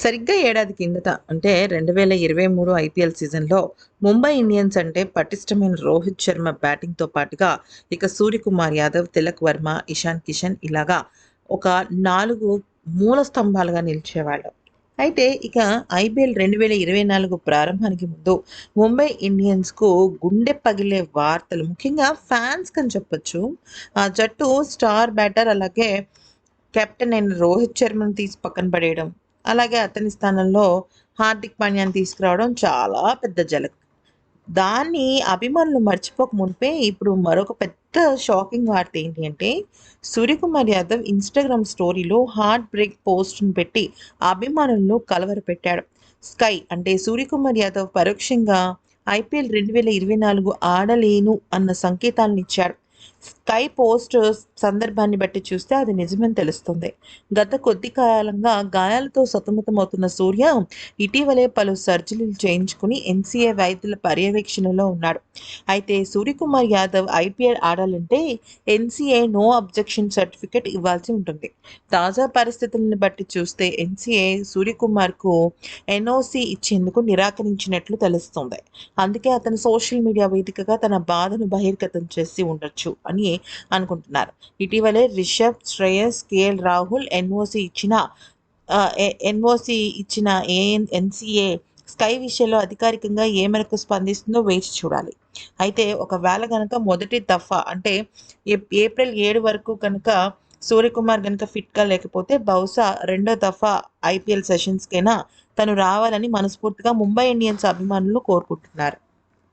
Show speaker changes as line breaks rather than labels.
సరిగ్గా ఏడాది కిందట అంటే రెండు వేల ఇరవై మూడు ఐపీఎల్ సీజన్లో ముంబై ఇండియన్స్ అంటే పటిష్టమైన రోహిత్ శర్మ బ్యాటింగ్తో పాటుగా ఇక సూర్యకుమార్ యాదవ్ తిలక్ వర్మ ఇషాన్ కిషన్ ఇలాగా ఒక నాలుగు మూల స్తంభాలుగా నిలిచేవాళ్ళు. అయితే ఇక ఐపీఎల్ రెండు వేల ఇరవై నాలుగు ప్రారంభానికి ముందు ముంబై ఇండియన్స్కు గుండె పగిలే వార్తలు ముఖ్యంగా ఫ్యాన్స్ అని చెప్పొచ్చు. ఆ జట్టు స్టార్ బ్యాటర్ అలాగే కెప్టెన్ అయిన రోహిత్ శర్మను తీసి పక్కన పడేయడం అలాగే అతని స్థానంలో హార్దిక్ పాండ్యాన్ని తీసుకురావడం చాలా పెద్ద జలక్. దాన్ని అభిమానులు మర్చిపోక మునిపే ఇప్పుడు మరొక పెద్ద షాకింగ్ వార్త ఏంటి అంటే సూర్యకుమార్ యాదవ్ ఇన్స్టాగ్రామ్ స్టోరీలో హార్ట్ బ్రేక్ పోస్ట్ను పెట్టి అభిమానుల్లో కలవరపెట్టాడు. స్కై అంటే సూర్యకుమార్ యాదవ్ పరోక్షంగా ఐపీఎల్ రెండు వేల ఇరవై నాలుగు ఆడలేను అన్న సంకేతాలను ఇచ్చాడు స్కై పోస్ట్ సందర్భాన్ని బట్టి చూస్తే అది నిజమని తెలుస్తుంది. గత కొద్ది కాలంగా గాయాలతో సతమతమవుతున్న సూర్య ఇటీవలే పలు సర్జరీలు చేయించుకుని ఎన్సీఏ వైద్యుల పర్యవేక్షణలో ఉన్నాడు. అయితే సూర్యకుమార్ యాదవ్ ఐపీఎల్ ఆడాలంటే ఎన్సీఏ నో అబ్జెక్షన్ సర్టిఫికెట్ ఇవ్వాల్సి ఉంటుంది. తాజా పరిస్థితులను బట్టి చూస్తే ఎన్సీఏ సూర్యకుమార్కు ఎన్ఓసి ఇచ్చేందుకు నిరాకరించినట్లు తెలుస్తుంది. అందుకే అతను సోషల్ మీడియా వేదికగా తన బాధను బహిర్గతం చేసి ఉండొచ్చు అని అనుకుంటున్నారు. ఇటీవలే రిషబ్ శ్రేయస్ కేఎల్ రాహుల్ ఎన్ఓసి ఇచ్చిన ఎన్ఓసి ఇచ్చిన ఏఎన్ ఎన్సీఏ స్కై విషయంలో అధికారికంగా ఏ మేరకు స్పందిస్తుందో వేచి చూడాలి. అయితే ఒకవేళ కనుక మొదటి దఫా అంటే ఏప్రిల్ ఏడు వరకు కనుక సూర్యకుమార్ కనుక ఫిట్గా లేకపోతే బహుశా రెండో దఫా ఐపీఎల్ సెషన్స్కైనా తను రావాలని మనస్ఫూర్తిగా ముంబై ఇండియన్స్ అభిమానులు కోరుకుంటున్నారు.